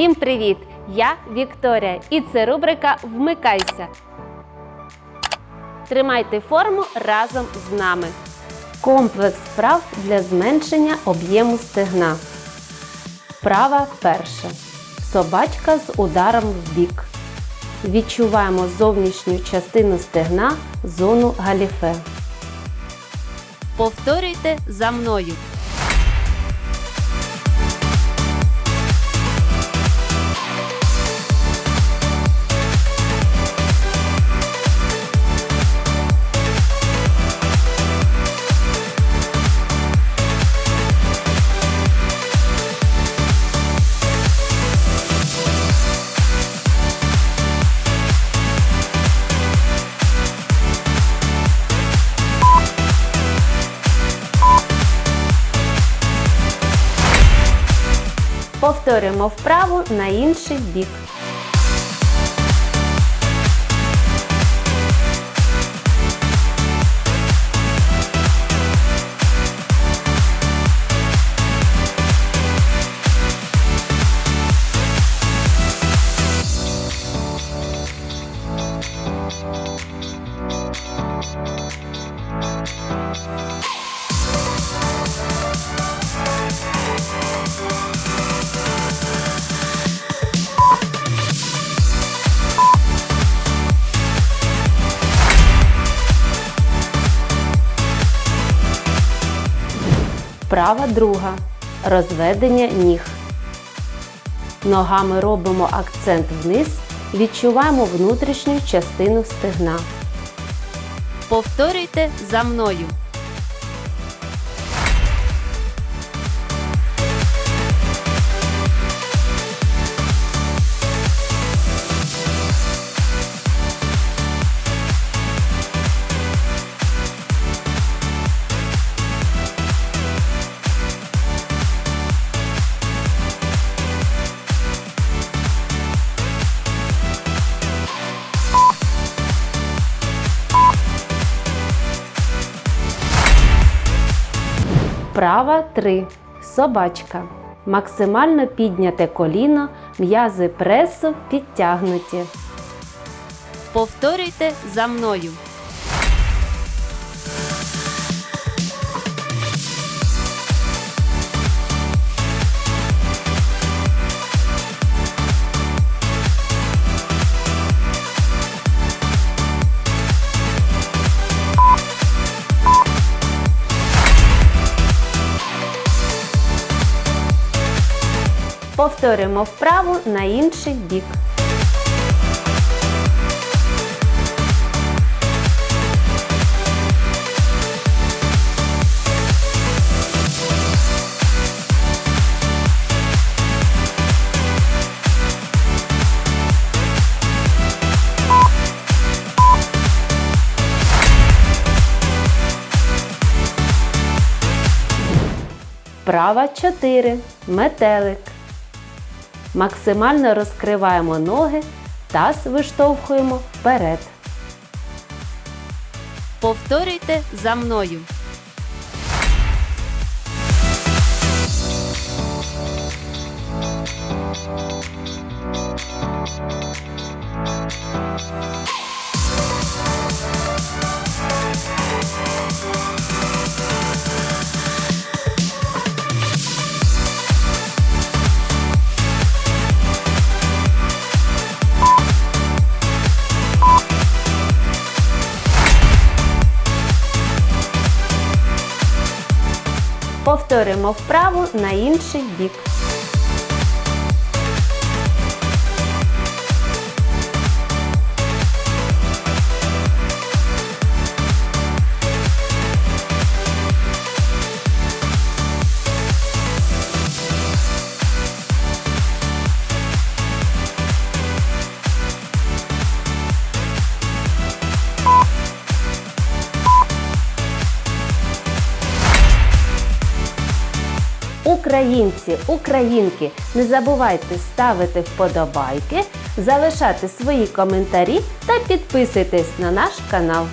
Всім привіт! Я Вікторія і це рубрика Вмикайся. Тримайте форму разом з нами. Комплекс вправ для зменшення об'єму стегна. Вправа перша. Собачка з ударом в бік. Відчуваємо зовнішню частину стегна, зону галіфе. Повторюйте за мною. Повторюємо вправу на інший бік. Вправа друга. Розведення ніг. Ногами робимо акцент вниз. Відчуваємо внутрішню частину стегна. Повторюйте за мною. Вправа 3. Собачка. Максимально підняте коліно, м'язи пресу підтягнуті. Повторюйте за мною. Повторюємо вправу на інший бік. Вправа 4. Метелик. Максимально розкриваємо ноги, таз виштовхуємо вперед. Повторюйте за мною. Повторюємо вправу на інший бік. Українці, українки, не забувайте ставити вподобайки, залишати свої коментарі та підписуйтесь на наш канал.